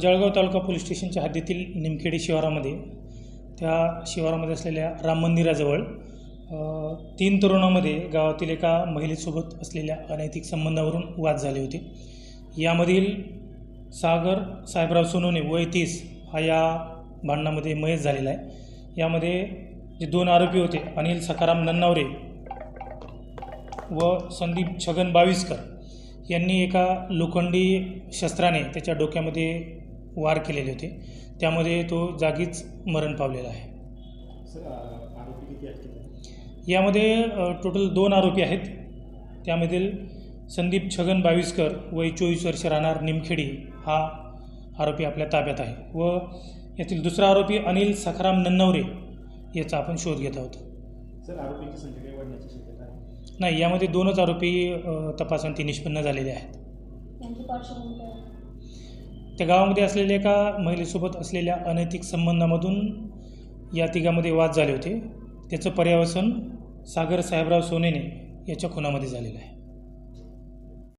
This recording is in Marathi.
जळगाव तालुका पोलीस स्टेशनच्या हद्दीतील निमखेडी शिवारामध्ये त्या शिवारामध्ये असलेल्या राम मंदिराजवळ तीन तरुणामध्ये गावातील एका महिलेसोबत असलेल्या अनैतिक संबंधावरून वाद झाले होते. यामधील सागर साहेबराव सोनवणे वय तीस हा या भांडणामध्ये मयत झालेला आहे. यामध्ये जे दोन आरोपी होते अनिल सखाराम नन्नावरे व संदीप छगन बाविस्कर यांनी एका लोखंडी शस्त्राने त्याच्या डोक्यामध्ये वार केलेले होते. त्यामध्ये तो जागीच मरण पावलेला आहे. सर आ- आरोपी किती आहेत किती यामध्ये टोटल दोन आरोपी आहेत. त्यामधील संदीप छगन बाविस्कर वय चोवीस वर्ष राहणार निमखेडी हा आरोपी आपल्या ताब्यात आहे. व यातील दुसरा आरोपी अनिल सखाराम नन्नवरे याचा आपण शोध घेत आहोत. सर आरोपींची संख्या काही वाढण्याची शक्यता आहे? नाही यामध्ये दोनच आरोपी तपासांती निष्पन्न झालेले आहेत. त्या गावामध्ये असलेल्या एका महिलेसोबत असलेल्या अनैतिक संबंधामधून या तिघामध्ये वाद झाले होते. त्याचं पर्यावसन सागर साहेबराव सोनेने याच्या खुनामध्ये झालेलं आहे.